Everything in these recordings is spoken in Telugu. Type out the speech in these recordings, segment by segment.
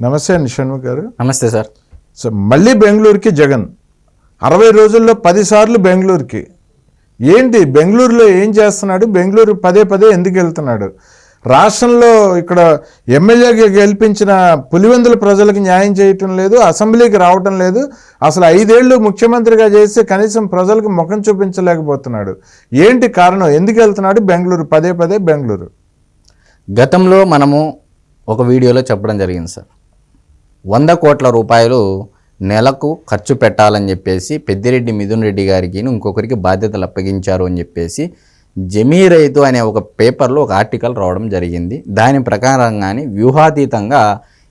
నమస్తే అండి షణ్ముఖ్ గారు. నమస్తే సార్. సో మళ్ళీ బెంగళూరుకి జగన్. అరవై రోజుల్లో పదిసార్లు బెంగళూరుకి. ఏంటి? బెంగళూరులో ఏం చేస్తున్నాడు? బెంగళూరు పదే పదే ఎందుకు వెళ్తున్నాడు? రాష్ట్రంలో ఇక్కడ ఎమ్మెల్యేగా గెలిపించిన పులివెందుల ప్రజలకు న్యాయం చేయటం లేదు అసెంబ్లీకి రావటం లేదు. అసలు ఐదేళ్ళు ముఖ్యమంత్రిగా చేసి కనీసం ప్రజలకు ముఖం చూపించలేకపోతున్నాడు. ఏంటి కారణం? ఎందుకు వెళ్తున్నాడు బెంగళూరు? పదే పదే బెంగళూరు. గతంలో మనము ఒక వీడియోలో చెప్పడం జరిగింది సార్. వంద కోట్ల రూపాయలు నెలకు ఖర్చు పెట్టాలని చెప్పేసి పెద్దిరెడ్డి మిథున్ రెడ్డి గారికి ఇంకొకరికి బాధ్యతలు అప్పగించారు అని చెప్పేసి జమీ రైతు అనే ఒక పేపర్లో ఒక ఆర్టికల్ రావడం జరిగింది. దాని ప్రకారంగానే వ్యూహాతీతంగా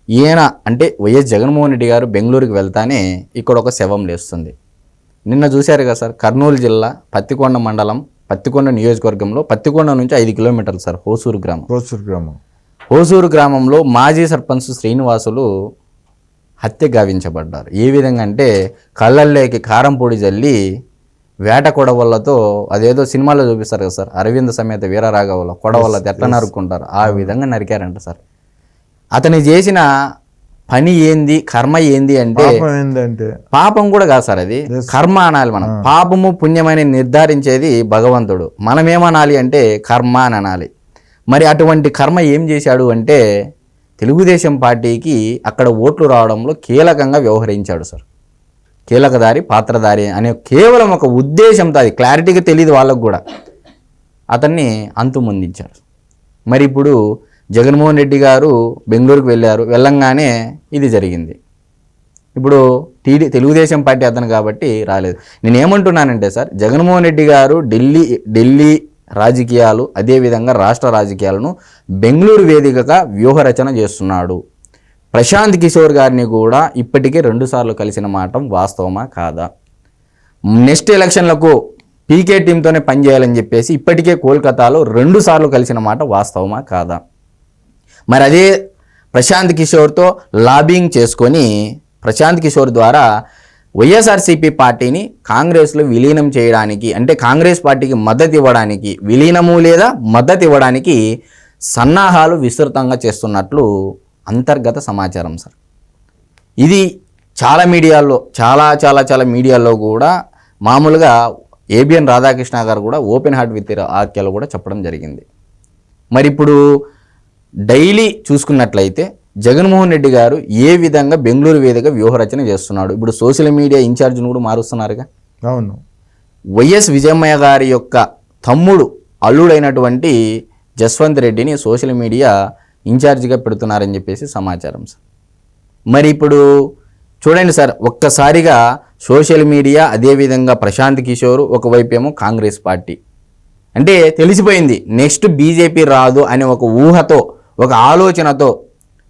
ఈయన అంటే వైఎస్ జగన్మోహన్ రెడ్డి గారు బెంగళూరుకి వెళ్తానే ఇక్కడ ఒక శవం లేస్తుంది. నిన్న చూశారు కదా సార్ కర్నూలు జిల్లా పత్తికొండ మండలం పత్తికొండ నియోజకవర్గంలో పత్తికొండ నుంచి ఐదు కిలోమీటర్లు సార్ హోసూరు గ్రామం. కోసూరు గ్రామం. హోసూరు గ్రామంలో మాజీ సర్పంచ్ శ్రీనివాసులు హత్య గావించబడ్డారు. ఏ విధంగా అంటే కళ్ళల్లోకి కారం పొడి జల్లి వేట కొడవళ్ళతో అదేదో సినిమాలో చూపిస్తారు కదా సార్ అరవింద సమేత వీరరాఘవలో కొడవళ్ళతో ఎట్లా నరుక్కుంటారు. ఆ విధంగా నరికారంట సార్. అతను చేసిన పని ఏంది కర్మ ఏంది అంటే పాపం కూడా కాదు సార్ అది. కర్మ అనాలి మనం. పాపము పుణ్యమని నిర్ధారించేది భగవంతుడు. మనం ఏమనాలి అంటే కర్మ అని అనాలి. మరి అటువంటి కర్మ ఏం చేశాడు అంటే తెలుగుదేశం పార్టీకి అక్కడ ఓట్లు రావడంలో కీలకంగా వ్యవహరించాడు సార్. కీలకదారి పాత్రధారి అనే కేవలం ఒక ఉద్దేశంతో అది క్లారిటీగా తెలియదు వాళ్ళకు కూడా. అతన్ని అంతుమొందించారు మరి ఇప్పుడు జగన్మోహన్ రెడ్డి గారు బెంగళూరుకు వెళ్ళారు వెళ్ళంగానే ఇది జరిగింది. ఇప్పుడు టీడీ తెలుగుదేశం పార్టీ అతను కాబట్టి రాలేదు. నేను ఏమంటున్నానంటే సార్ జగన్మోహన్ రెడ్డి గారు ఢిల్లీ ఢిల్లీ రాజకీయాలు అదేవిధంగా రాష్ట్ర రాజకీయాలను బెంగళూరు వేదికగా వ్యూహరచన చేస్తున్నాడు. ప్రశాంత్ కిషోర్ గారిని కూడా ఇప్పటికే రెండుసార్లు కలిసిన మాట వాస్తవమా కాదా? నెక్స్ట్ ఎలక్షన్లకు పీకే టీంతోనే పనిచేయాలని చెప్పేసి ఇప్పటికే కోల్కతాలో రెండు సార్లు కలిసిన మాట వాస్తవమా కాదా? మరి అదే ప్రశాంత్ కిషోర్తో లాబింగ్ చేసుకొని ప్రశాంత్ కిషోర్ ద్వారా వైఎస్ఆర్సీపీ పార్టీని కాంగ్రెస్లో విలీనం చేయడానికి అంటే కాంగ్రెస్ పార్టీకి మద్దతు ఇవ్వడానికి విలీనము లేదా మద్దతు ఇవ్వడానికి సన్నాహాలు విస్తృతంగా చేస్తున్నట్లు అంతర్గత సమాచారం సార్. ఇది చాలా మీడియాల్లో చాలా చాలా చాలా మీడియాల్లో కూడా మామూలుగా ఏబిఎన్ రాధాకృష్ణ గారు కూడా ఓపెన్ హార్ట్ విత్ ఆఖ్యలు కూడా చెప్పడం జరిగింది. మరి ఇప్పుడు డైలీ చూసుకున్నట్లయితే జగన్మోహన్ రెడ్డి గారు ఏ విధంగా బెంగళూరు వేదిక వ్యూహరచన చేస్తున్నాడు? ఇప్పుడు సోషల్ మీడియా ఇన్ఛార్జ్ను కూడా మారుస్తున్నారుగా. అవును. వైఎస్ విజయమ్మయ్య గారి యొక్క తమ్ముడు అల్లుడైనటువంటి జస్వంత్ రెడ్డిని సోషల్ మీడియా ఇన్ఛార్జిగా పెడుతున్నారని చెప్పేసి సమాచారం సార్. మరి ఇప్పుడు చూడండి సార్ ఒక్కసారిగా సోషల్ మీడియా అదేవిధంగా ప్రశాంత్ కిషోర్ ఒకవైపు ఏమో కాంగ్రెస్ పార్టీ. అంటే తెలిసిపోయింది నెక్స్ట్ బీజేపీ రాదు అనే ఒక ఊహతో ఒక ఆలోచనతో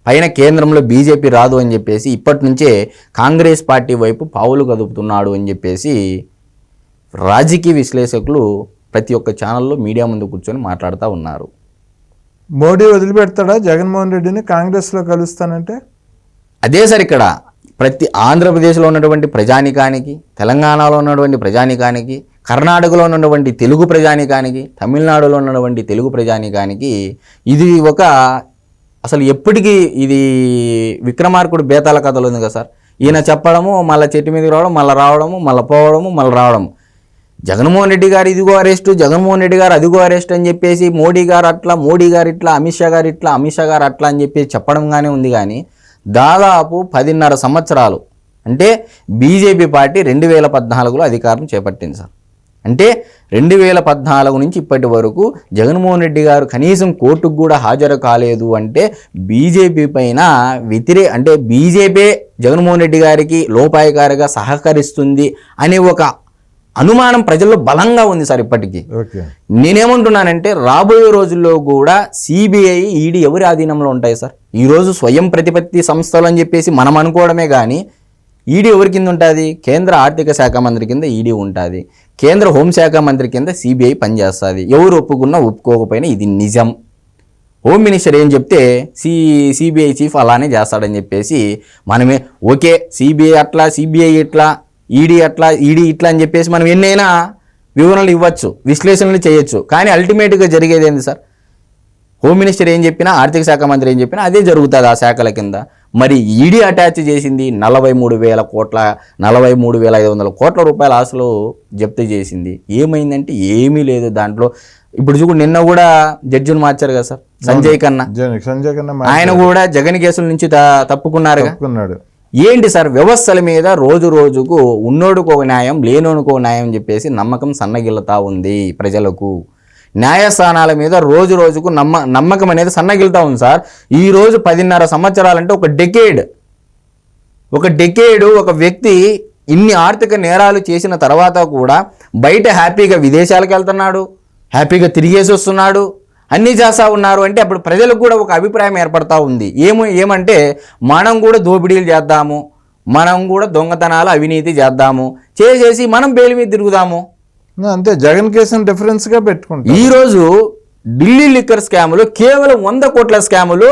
పైన కేంద్రంలో బీజేపీ రాదు అని చెప్పేసి ఇప్పటి నుంచే కాంగ్రెస్ పార్టీ వైపు పావులు కదుపుతున్నాడు అని చెప్పేసి రాజకీయ విశ్లేషకులు ప్రతి ఒక్క ఛానల్లో మీడియా ముందు కూర్చొని మాట్లాడుతూ ఉన్నారు. మోడీ వదిలిపెడతాడా? జగన్మోహన్ రెడ్డిని కాంగ్రెస్లో కలుస్తానంటే? అదే సార్ ఇక్కడ. ప్రతి ఆంధ్రప్రదేశ్లో ఉన్నటువంటి ప్రజానికానికి తెలంగాణలో ఉన్నటువంటి ప్రజానికానికి కర్ణాటకలో ఉన్నటువంటి తెలుగు ప్రజానికానికి తమిళనాడులో ఉన్నటువంటి తెలుగు ప్రజానికానికి ఇది ఒక అసలు ఎప్పటికీ ఇది విక్రమార్కుడు బేతాల కథలు ఉంది కదా సార్. ఈయన చెప్పడము మళ్ళీ చెట్టు మీదకి రావడం మళ్ళీ రావడము మళ్ళీ పోవడము మళ్ళీ రావడము. జగన్మోహన్ రెడ్డి గారు ఇదిగో అరెస్ట్ జగన్మోహన్ రెడ్డి గారు అదిగో అరెస్ట్ అని చెప్పేసి మోడీ గారు అట్లా మోడీ గారు ఇట్లా అమిత్ షా గారు ఇట్లా అమిత్ షా గారు అట్లా అని చెప్పేసి చెప్పడంగానే ఉంది కానీ దాదాపు పదిన్నర సంవత్సరాలు అంటే బీజేపీ పార్టీ రెండు వేల పద్నాలుగులో అధికారం చేపట్టింది సార్. అంటే రెండు వేల పద్నాలుగు నుంచి ఇప్పటి వరకు జగన్మోహన్ రెడ్డి గారు కనీసం కోర్టుకు కూడా హాజరు కాలేదు అంటే బీజేపీ పైన వ్యతిరే అంటే బీజేపీ జగన్మోహన్ రెడ్డి గారికి లోపాయకారిగా సహకరిస్తుంది అనే ఒక అనుమానం ప్రజల్లో బలంగా ఉంది సార్ ఇప్పటికీ. నేనేమంటున్నానంటే రాబోయే రోజుల్లో కూడా సిబిఐ ఈడీ ఎవరి ఆధీనంలో ఉంటాయి సార్? ఈరోజు స్వయం ప్రతిపత్తి సంస్థలు అని చెప్పేసి మనం అనుకోవడమే కానీ ఈడీ ఎవరి కింద ఉంటుంది? కేంద్ర ఆర్థిక శాఖ మంత్రి కింద ఈడీ ఉంటుంది. కేంద్ర హోంశాఖ మంత్రి కింద సిబిఐ పనిచేస్తుంది. ఎవరు ఒప్పుకున్నా ఒప్పుకోకపోయినా ఇది నిజం. హోమ్ మినిస్టర్ ఏం చెప్తే సి సిబిఐ చీఫ్ అలానే చేస్తాడని చెప్పేసి మనమే ఓకే సిబిఐ అట్లా సిబిఐ ఇట్లా ఈడీ అట్లా ఈడీ ఇట్లా అని చెప్పేసి మనం ఎన్నైనా వివరణలు ఇవ్వచ్చు విశ్లేషణలు చేయొచ్చు. కానీ అల్టిమేట్గా జరిగేది ఏంది సార్? హోమ్ మినిస్టర్ ఏం చెప్పినా ఆర్థిక శాఖ మంత్రి ఏం చెప్పినా అదే జరుగుతుంది ఆ శాఖల కింద. మరి ఈడీ అటాచ్ చేసింది నలభై మూడు వేల కోట్ల నలభై మూడు వేల ఐదు వందల కోట్ల రూపాయల ఆశలు జప్తు చేసింది. ఏమైందంటే ఏమీ లేదు దాంట్లో. ఇప్పుడు చూడు నిన్న కూడా జడ్జిని మార్చారు కదా సార్ సంజయ్ జన- సంజయ్ కన్నా ఆయన కూడా జగన్ కేసుల నుంచి త- తప్పుకున్నారుగా మాట్లాడుకున్నాడు ఏంటి సార్ వ్యవస్థల మీద రోజు రోజుకు ఉన్నోడికి న్యాయం లేనోడికి న్యాయం చెప్పేసి నమ్మకం సన్నగిల్లుతా ఉంది ప్రజలకు. న్యాయస్థానాల మీద రోజు రోజుకు నమ్మ నమ్మకం అనేది సన్నగిలుతూ ఉంది సార్. ఈరోజు పదిన్నర సంవత్సరాలంటే ఒక డెకేడ్. ఒక డెకేడ్ ఒక వ్యక్తి ఇన్ని ఆర్థిక నేరాలు చేసిన తర్వాత కూడా బయట హ్యాపీగా విదేశాలకు వెళ్తున్నాడు హ్యాపీగా తిరిగేసి వస్తున్నాడు అన్నీ చేస్తూ ఉన్నారు అంటే అప్పుడు ప్రజలకు కూడా ఒక అభిప్రాయం ఏర్పడతా ఉంది. ఏమో ఏమంటే మనం కూడా దోపిడీలు చేద్దాము మనం కూడా దొంగతనాలు అవినీతి చేద్దాము చేసేసి మనం బెయిల్ మీద తిరుగుదాము. అంతే జగన్ కేసుని డిఫరెన్స్గా పెట్టుకుంటా ఈరోజు ఢిల్లీ లిక్కర్ స్కాములు కేవలం వంద కోట్ల స్కాములు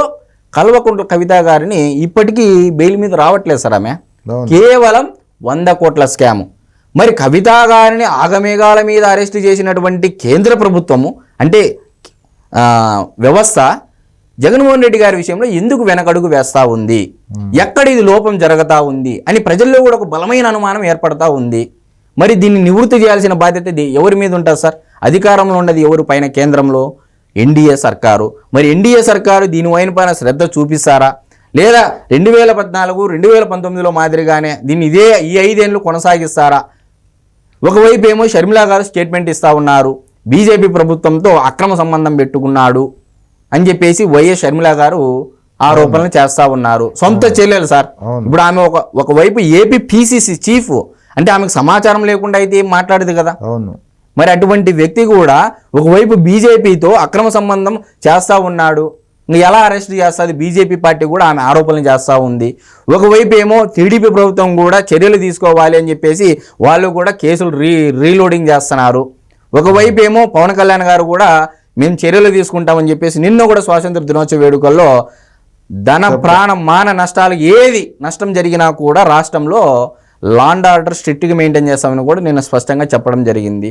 కల్వకుంట్ల కవిత గారిని ఇప్పటికీ బెయిల్ మీద రావట్లేదు సార్ ఆమె. కేవలం వంద కోట్ల స్కాము. మరి కవిత గారిని ఆగమేఘాల మీద అరెస్ట్ చేసినటువంటి కేంద్ర ప్రభుత్వము అంటే వ్యవస్థ జగన్మోహన్ రెడ్డి గారి విషయంలో ఎందుకు వెనకడుగు వేస్తా ఉంది? ఎక్కడ ఇది లోపం జరుగుతా ఉంది? అని ప్రజల్లో కూడా ఒక బలమైన అనుమానం ఏర్పడతా ఉంది. మరి దీన్ని నివృత్తి చేయాల్సిన బాధ్యత ఎవరి మీద ఉంటుంది సార్? అధికారంలో ఉన్నది ఎవరు? పైన కేంద్రంలో ఎన్డీఏ సర్కారు. మరి ఎన్డీఏ సర్కారు దీనిపైన పైన శ్రద్ధ చూపిస్తారా? లేదా రెండు వేల పద్నాలుగు రెండు వేల పంతొమ్మిదిలో మాదిరిగానే దీన్ని ఇదే ఈ ఐదేళ్ళు కొనసాగిస్తారా? ఒకవైపు ఏమో షర్మిలా గారు స్టేట్మెంట్ ఇస్తా ఉన్నారు. బీజేపీ ప్రభుత్వంతో అక్రమ సంబంధం పెట్టుకున్నాడు అని చెప్పేసి వైఎస్ షర్మిలా గారు ఆరోపణలు చేస్తా ఉన్నారు. సొంత చెల్లెలు సార్. ఇప్పుడు ఆమె ఒక ఒకవైపు ఏపీ పీసీసీ చీఫ్ అంటే ఆమెకు సమాచారం లేకుండా అయితే ఏం మాట్లాడదు కదా. అవును. మరి అటువంటి వ్యక్తి కూడా ఒకవైపు బీజేపీతో అక్రమ సంబంధం చేస్తా ఉన్నాడు. ఇంక ఎలా అరెస్ట్ చేస్తుంది? బీజేపీ పార్టీ కూడా ఆమె ఆరోపణలు చేస్తూ ఉంది. ఒకవైపు ఏమో టీడీపీ ప్రభుత్వం కూడా చర్యలు తీసుకోవాలి అని చెప్పేసి వాళ్ళు కూడా కేసులు రీ రీలోడింగ్ చేస్తున్నారు. ఒకవైపు ఏమో పవన్ కళ్యాణ్ గారు కూడా మేము చర్యలు తీసుకుంటామని చెప్పేసి నిన్న కూడా స్వాతంత్ర దినోత్సవ వేడుకల్లో ధన ప్రాణ మాన నష్టాలు ఏది నష్టం జరిగినా కూడా రాష్ట్రంలో లాండ్ ఆర్డర్ స్ట్రిక్ట్గా మెయింటైన్ చేస్తామని కూడా నిన్న స్పష్టంగా చెప్పడం జరిగింది.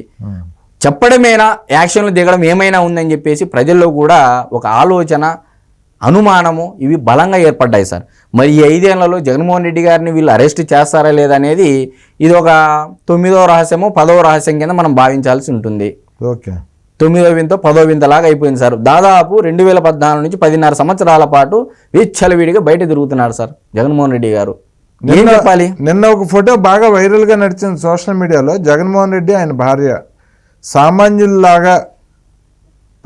చెప్పడమేనా యాక్షన్లు దిగడం ఏమైనా ఉందని చెప్పేసి ప్రజల్లో కూడా ఒక ఆలోచన అనుమానము ఇవి బలంగా ఏర్పడ్డాయి సార్. మరి ఈ ఐదేళ్ళలో జగన్మోహన్ రెడ్డి గారిని వీళ్ళు అరెస్ట్ చేస్తారా లేదా అనేది ఇది ఒక తొమ్మిదో రహస్యమో పదవ రహస్యం కింద మనం భావించాల్సి ఉంటుంది. ఓకే. తొమ్మిదో వింత పదో వింతలాగా అయిపోయింది సార్. దాదాపు రెండు వేల పద్నాలుగు నుంచి పదిన్నర సంవత్సరాల పాటు విచ్చలవిడిగా బయట తిరుగుతున్నారు సార్ జగన్మోహన్ రెడ్డి గారు. ఏం చెప్పాలి? నిన్న ఒక ఫోటో బాగా వైరల్గా నడిచింది సోషల్ మీడియాలో. జగన్మోహన్ రెడ్డి ఆయన భార్య. సామాన్యుల్లాగా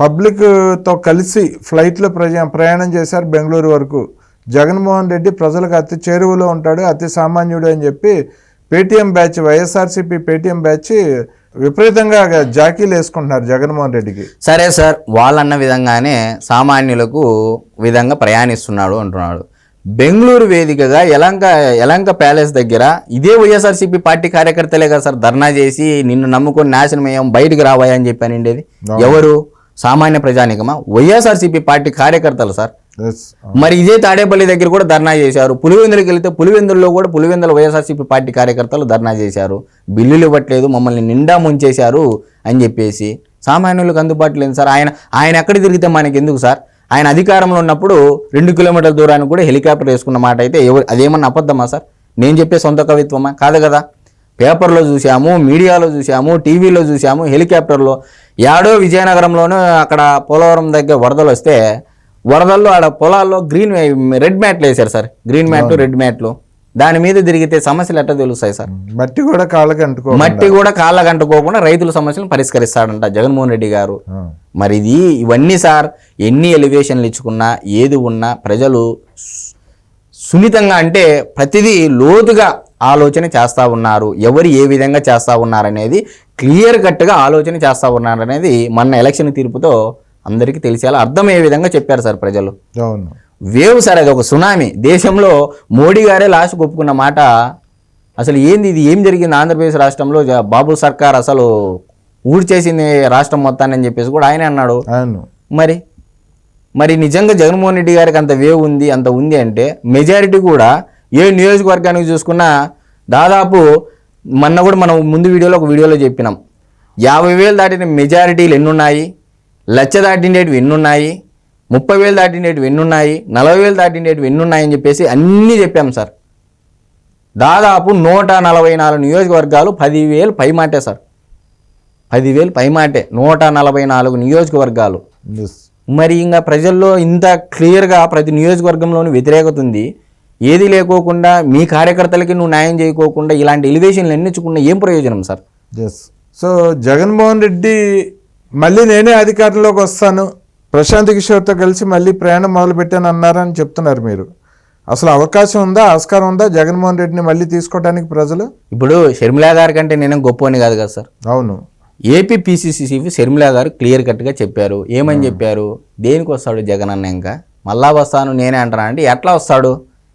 పబ్లిక్తో కలిసి ఫ్లైట్లో ప్రజా ప్రయాణం చేశారు బెంగళూరు వరకు. జగన్మోహన్ రెడ్డి ప్రజలకు అతి చేరువలో ఉంటాడు అతి సామాన్యుడు అని చెప్పి Paytm batch YSRCP Paytm batch విపరీతంగా జాకీలు వేసుకుంటున్నారు జగన్మోహన్ రెడ్డికి. సరే సార్ వాళ్ళన్న విధంగానే సామాన్యులకు విధంగా ప్రయాణిస్తున్నాడు అంటున్నాడు. బెంగళూరు వేదికగా యలంక యలంక ప్యాలెస్ దగ్గర ఇదే వైఎస్ఆర్సీపీ పార్టీ కార్యకర్తలే కదా సార్ ధర్నా చేసి నిన్ను నమ్ముకొని నాశనమయ్యాం బయటికి రావాయా అని చెప్పానండి ఎవరు? సామాన్య ప్రజానికమా? వైఎస్ఆర్సీపీ పార్టీ కార్యకర్తలు సార్. మరి ఇదే తాడేపల్లి దగ్గర కూడా ధర్నా చేశారు. పులివెందులకు వెళ్తే పులివెందుల్లో కూడా పులివెందుల వైఎస్ఆర్సీపీ పార్టీ కార్యకర్తలు ధర్నా చేశారు. బిల్లులు ఇవ్వట్లేదు మమ్మల్ని నిండా ముంచేశారు అని చెప్పేసి సామాన్యులకు అందుబాటులో లేదు సార్. ఆయన ఆయన ఎక్కడ తిరిగితే మనకి ఎందుకు సార్? ఆయన అధికారంలో ఉన్నప్పుడు రెండు కిలోమీటర్ల దూరానికి కూడా హెలికాప్టర్ వేసుకున్న మాట అయితే ఎవరు అదేమన్నా అబద్ధమా సార్? నేను చెప్పే సొంత కవిత్వమా? కాదు కదా. పేపర్లో చూసాము మీడియాలో చూసాము టీవీలో చూసాము హెలికాప్టర్లో. యాడో విజయనగరంలోనూ అక్కడ పోలవరం దగ్గర వరదలు వస్తే వరదల్లో ఆడ పొలాల్లో గ్రీన్ రెడ్ మ్యాట్లు వేశారు సార్. గ్రీన్ మ్యాట్లు రెడ్ మ్యాట్లు. దాని మీద తిరిగితే సమస్యలు ఎట్లా తెలుస్తాయి సార్? మట్టి కూడా కాళ్ళకి అంటుకో మట్టి కూడా కాళ్ళ కంటుకోకుండా రైతుల సమస్యలను పరిష్కరిస్తాడంట జగన్మోహన్ రెడ్డి గారు. మరి ఇది ఇవన్నీ సార్ ఎన్ని ఎలివేషన్లు ఇచ్చుకున్నా ఏది ఉన్నా ప్రజలు సున్నితంగా అంటే ప్రతిదీ లోతుగా ఆలోచన చేస్తూ ఉన్నారు. ఎవరు ఏ విధంగా చేస్తూ ఉన్నారనేది క్లియర్ కట్గా ఆలోచన చేస్తూ ఉన్నారనేది మొన్న ఎలక్షన్ తీర్పుతో అందరికీ తెలిసేలా అర్థమయ్యే విధంగా చెప్పారు సార్ ప్రజలు. అవును. వేవ్ సార్ అది ఒక సునామీ. దేశంలో మోడీ గారే లాస్ట్ ఒప్పుకున్న మాట అసలు ఏంది ఇది? ఏం జరిగింది ఆంధ్రప్రదేశ్ రాష్ట్రంలో? బాబు సర్కార్ అసలు ఊడ్చేసింది రాష్ట్రం మొత్తాన్ని అని చెప్పేసి కూడా ఆయనే అన్నాడు. మరి? మరి నిజంగా జగన్మోహన్ రెడ్డి గారికి అంత వేవ్ ఉంది అంత ఉంది అంటే మెజారిటీ కూడా ఏ నియోజకవర్గానికి చూసుకున్నా దాదాపు మొన్న కూడా మనం ముందు వీడియోలో ఒక వీడియోలో చెప్పినాం. యాభై వేలు దాటిన మెజారిటీలు ఎన్నున్నాయి? లచ్చ దాటిండేటివి ఎన్నున్నాయి? ముప్పై వేలు దాటినేటివి ఎన్ని ఉన్నాయి నలభై వేలు దాటినేటివి ఎన్ని ఉన్నాయని చెప్పేసి అన్నీ చెప్పాం సార్. దాదాపు నూట నలభై నాలుగు నియోజకవర్గాలు పదివేలు పైమాటే సార్. పదివేలు పైమాటే నూట నలభై నాలుగు నియోజకవర్గాలు. మరి ఇంకా ప్రజల్లో ఇంత క్లియర్గా ప్రతి నియోజకవర్గంలోనూ వ్యతిరేకత ఉంది. ఏది లేకోకుండా మీ కార్యకర్తలకి నువ్వు న్యాయం చేయకోకుండా ఇలాంటి ఎలివేషన్లు ఎన్నించుకున్న ఏం ప్రయోజనం sir? Yes so Jaganmohan Reddy మళ్ళీ నేనే అధికారంలోకి వస్తాను. ప్రశాంత్ కిషోర్తో కలిసి మళ్ళీ ప్రయాణం మొదలు పెట్టాను అన్నారని చెప్తున్నారు మీరు. అసలు అవకాశం ఉందా ఆస్కారం ఉందా జగన్మోహన్ రెడ్డిని మళ్ళీ తీసుకోవడానికి ప్రజలు? ఇప్పుడు షర్మిలా గారి కంటే నేనేం గొప్పని కాదు కదా సార్. అవును. ఏపీ పిసిసిసి షర్మిలా గారు క్లియర్ కట్గా చెప్పారు. ఏమని చెప్పారు? దేనికి వస్తాడు జగన్ అన్న ఇంకా? మళ్ళా వస్తాను నేనే అంటాను అంటే ఎట్లా వస్తాడు?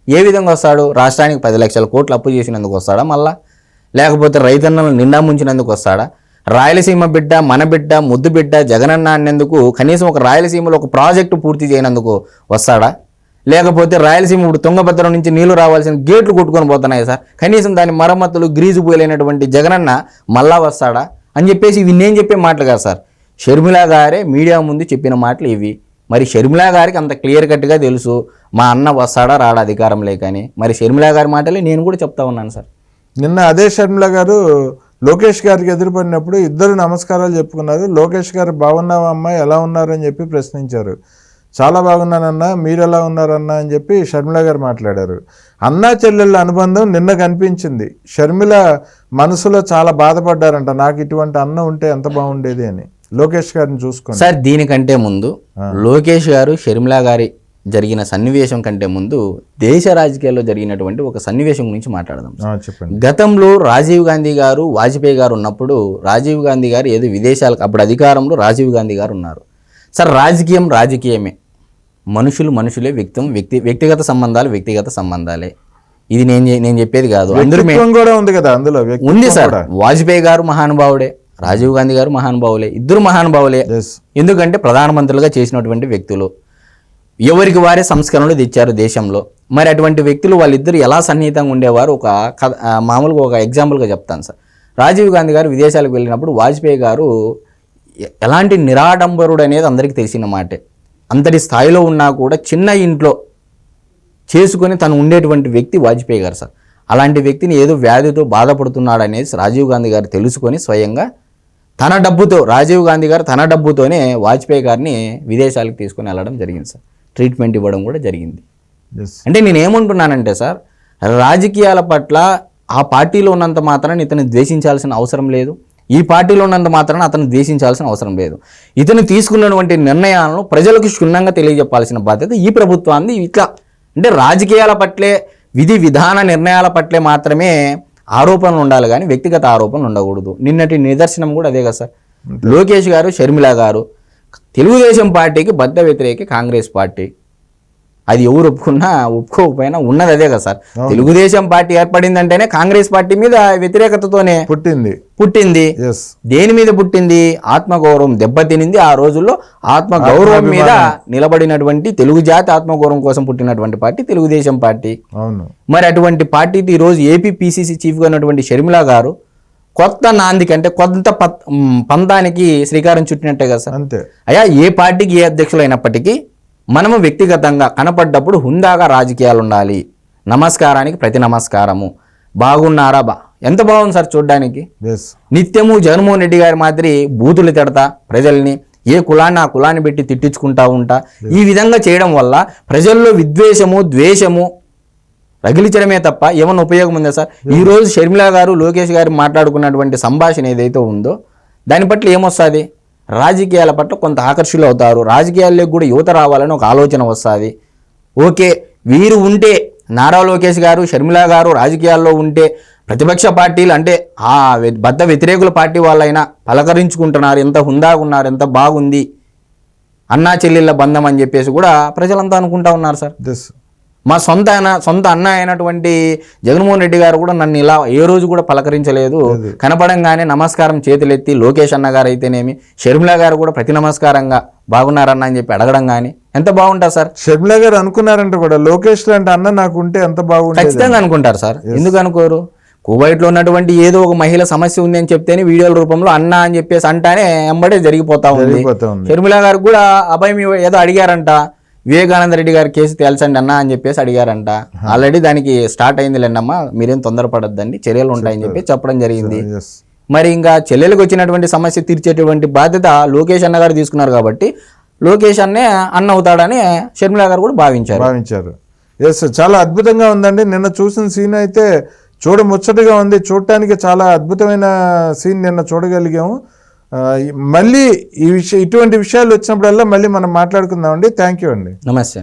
ఏ విధంగా వస్తాడు? రాష్ట్రానికి పది లక్షల కోట్లు అప్పు చేసినందుకు వస్తాడా మళ్ళా? లేకపోతే రైతన్నలను నిండా ముంచినందుకు వస్తాడా? రాయలసీమ బిడ్డ మన బిడ్డ ముద్దు బిడ్డ జగనన్న అన్నందుకు కనీసం ఒక రాయలసీమలో ఒక ప్రాజెక్టు పూర్తి చేయనందుకు వస్తాడా? లేకపోతే రాయలసీమ ఇప్పుడు తుంగభద్ర నుంచి నీళ్ళు రావాల్సిన గేట్లు కొట్టుకొని పోతున్నాయి సార్? కనీసం దాని మరమ్మతులు గ్రీజు పోయలేనటువంటి జగనన్న మళ్ళా వస్తాడా? అని చెప్పేసి ఇవి నేను చెప్పే మాటలు కాదు సార్. షర్మిలా గారే మీడియా ముందు చెప్పిన మాటలు ఇవి. మరి షర్మిలా గారికి అంత క్లియర్ కట్గా తెలుసు మా అన్న వస్తాడా రాడా అధికారం లేకని. మరి షర్మిలా గారి మాటలే నేను కూడా చెప్తా ఉన్నాను సార్. నిన్న అదే షర్మిల గారు లోకేష్ గారికి ఎదురుపడినప్పుడు ఇద్దరు నమస్కారాలు చెప్పుకున్నారు. లోకేష్ గారు బాగున్నావా అమ్మాయి ఎలా ఉన్నారు? అని చెప్పి ప్రశ్నించారు. చాలా బాగున్నానన్నా. మీరు ఎలా ఉన్నారన్నా? అని చెప్పి షర్మిల గారు మాట్లాడారు. అన్నా చెల్లెళ్ళ అనుబంధం నిన్న కనిపించింది. షర్మిల మనసులో చాలా బాధపడ్డారంట. నాకు ఇటువంటి అన్న ఉంటే ఎంత బాగుండేది అని. లోకేష్ గారిని చూసుకొని. సార్ దీనికంటే ముందు లోకేష్ గారు షర్మిలా గారి జరిగిన సన్నివేశం కంటే ముందు దేశ రాజకీయాల్లో జరిగినటువంటి ఒక సన్నివేశం గురించి మాట్లాడదాం చెప్పండి. గతంలో రాజీవ్ గాంధీ గారు వాజ్పేయి గారు ఉన్నప్పుడు రాజీవ్ గాంధీ గారు ఏదో విదేశాలకు అప్పుడు అధికారంలో రాజీవ్ గాంధీ గారు ఉన్నారు. సార్ రాజకీయం రాజకీయమే. మనుషులు మనుషులే వ్యక్తం వ్యక్తి వ్యక్తిగత సంబంధాలు వ్యక్తిగత సంబంధాలే. ఇది నేను నేను చెప్పేది కాదు. అందరూ కూడా ఉంది కదా అందులో ఉంది సార్. వాజ్పేయి గారు మహానుభావుడే రాజీవ్ గాంధీ గారు మహానుభావులే ఇద్దరు మహానుభావులే. ఎందుకంటే ప్రధానమంత్రులుగా చేసినటువంటి వ్యక్తులు. ఎవరికి వారే సంస్కరణలు తెచ్చారు దేశంలో? మరి అటువంటి వ్యక్తులు వాళ్ళిద్దరు ఎలా సన్నిహితంగా ఉండేవారు? ఒక కథ మామూలుగా ఒక ఎగ్జాంపుల్గా చెప్తాను సార్. రాజీవ్ గాంధీ గారు విదేశాలకు వెళ్ళినప్పుడు వాజ్పేయి గారు ఎలాంటి నిరాడంబరుడు అనేది అందరికీ తెలిసిన మాటే. అంతటి స్థాయిలో ఉన్నా కూడా చిన్న ఇంట్లో చేసుకొని తను ఉండేటువంటి వ్యక్తి వాజ్పేయి గారు సార్. అలాంటి వ్యక్తిని ఏదో వ్యాధితో బాధపడుతున్నాడు అనేది రాజీవ్ గాంధీ గారు తెలుసుకొని స్వయంగా తన డబ్బుతో రాజీవ్ గాంధీ గారు తన డబ్బుతోనే వాజ్పేయి గారిని విదేశాలకు తీసుకొని వెళ్ళడం జరిగింది సార్. ట్రీట్మెంట్ ఇవ్వడం కూడా జరిగింది. అంటే నేను ఏమంటున్నానంటే సార్ రాజకీయాల పట్ల ఆ పార్టీలో ఉన్నంత మాత్రాన ఇతను ద్వేషించాల్సిన అవసరం లేదు. ఈ పార్టీలో ఉన్నంత మాత్రాన అతను ద్వేషించాల్సిన అవసరం లేదు. ఇతను తీసుకున్నటువంటి నిర్ణయాలను ప్రజలకు క్షుణ్ణంగా తెలియజెప్పాల్సిన బాధ్యత ఈ ప్రభుత్వాన్ని ఇట్లా. అంటే రాజకీయాల పట్లే విధి విధాన నిర్ణయాల పట్లే మాత్రమే ఆరోపణలు ఉండాలి కానీ వ్యక్తిగత ఆరోపణలు ఉండకూడదు. నిన్నటి నిదర్శనం కూడా అదే కదా సార్. లోకేష్ గారు షర్మిల గారు తెలుగుదేశం పార్టీకి బద్ద వ్యతిరేకి కాంగ్రెస్ పార్టీ. అది ఎవరు ఒప్పుకున్నా ఒప్పుకోకపోయినా ఉన్నది అదే కదా సార్. తెలుగుదేశం పార్టీ ఏర్పడిందంటేనే కాంగ్రెస్ పార్టీ మీద వ్యతిరేకతతోనే పుట్టింది. పుట్టింది. దేని మీద పుట్టింది? ఆత్మగౌరవం దెబ్బతినింది ఆ రోజుల్లో. ఆత్మగౌరవం మీద నిలబడినటువంటి తెలుగు జాతి ఆత్మగౌరవం కోసం పుట్టినటువంటి పార్టీ తెలుగుదేశం పార్టీ. అవును. మరి అటువంటి పార్టీకి ఈరోజు ఏపీ పిసిసి చీఫ్గా ఉన్నటువంటి షర్మిల గారు కొత్త నాందికి అంటే కొత్త పంతానికి శ్రీకారం చుట్టినట్టే కదా సార్. అంతే. అయ్యా ఏ పార్టీకి ఏ అధ్యక్షులు అయినప్పటికీ మనము వ్యక్తిగతంగా కనపడ్డప్పుడు హుందాగా రాజకీయాలు ఉండాలి. నమస్కారానికి ప్రతి నమస్కారము. బాగున్నారా బా? ఎంత బాగుంది సార్ చూడ్డానికి? నిత్యము జగన్మోహన్ రెడ్డి గారి మాదిరి బూతులు తిడతా ప్రజల్ని. ఏ కులాన్ని ఆ కులాన్ని పెట్టి తిట్టించుకుంటా ఉంటా. ఈ విధంగా చేయడం వల్ల ప్రజల్లో విద్వేషము ద్వేషము రగిలించడమే తప్ప ఏమన్నా ఉపయోగం ఉందా సార్? ఈ రోజు షర్మిల గారు లోకేష్ గారు మాట్లాడుకున్నటువంటి సంభాషణ ఏదైతే ఉందో దాని పట్ల ఏమొస్తుంది? రాజకీయాల పట్ల కొంత ఆకర్షులు అవుతారు. రాజకీయాల్లోకి కూడా యువత రావాలని ఒక ఆలోచన వస్తుంది. ఓకే వీరు ఉంటే నారా లోకేష్ గారు షర్మిల గారు రాజకీయాల్లో ఉంటే ప్రతిపక్ష పార్టీలు అంటే ఆ బద్ద వ్యతిరేకుల పార్టీ వాళ్ళైనా పలకరించుకుంటున్నారు. ఎంత హుందాగా ఉన్నారు ఎంత బాగుంది అన్నా చెల్లెళ్ళ బంధం అని చెప్పేసి కూడా ప్రజలంతా అనుకుంటా ఉన్నారు సార్. దిస్ మా సొంత ఆయన సొంత అన్న అయినటువంటి జగన్మోహన్ రెడ్డి గారు కూడా నన్ను ఇలా ఏ రోజు కూడా పలకరించలేదు. కనపడంగానే నమస్కారం చేతులెత్తి లోకేష్ అన్న గారు అయితేనేమి షర్మిల గారు కూడా ప్రతి నమస్కారంగా బాగున్నారన్న అని చెప్పి అడగడం కానీ ఎంత బాగుంటుంది సార్? షర్మిల గారు అనుకున్నారంట కూడా లోకేష్ లాంటి అన్న నాకు ఉంటే ఎంత బాగుండేది. ఖచ్చితంగా అనుకుంటారు సార్. ఎందుకు అనుకోరు? కువైట్లో ఉన్నటువంటి ఏదో ఒక మహిళ సమస్య ఉంది అని చెప్తేనే వీడియోల రూపంలో అన్న అని చెప్పేసి అంటానే ఎంబడే జరిగిపోతా ఉంది. షర్మిల గారికి కూడా అభయం ఏదో అడిగారంట. వివేకానంద రెడ్డి గారి కేసు తేల్చండి అన్న అని చెప్పేసి అడిగారంట. ఆల్రెడీ దానికి స్టార్ట్ అయింది లేండమ్మ మీరేం తొందరపడద్దండి చర్యలు ఉంటాయని చెప్పి చెప్పడం జరిగింది. మరి ఇంకా చెల్లెలకు వచ్చినటువంటి సమస్య తీర్చేటువంటి బాధ్యత లోకేష్ అన్న గారు తీసుకున్నారు కాబట్టి లోకేష్ అన్నే అన్న అవుతాడని షర్మిల గారు కూడా భావించారు. భావించారు. ఎస్ చాలా అద్భుతంగా ఉందండి. నిన్న చూసిన సీన్ అయితే చూడ ముచ్చటగా ఉంది. చూడటానికి చాలా అద్భుతమైన సీన్ నిన్న చూడగలిగాము. మళ్ళీ ఈ విషయం ఇటువంటి విషయాలు వచ్చినప్పుడల్లా మళ్ళీ మనం మాట్లాడుకుందామండి. థ్యాంక్ యూ అండి. నమస్తే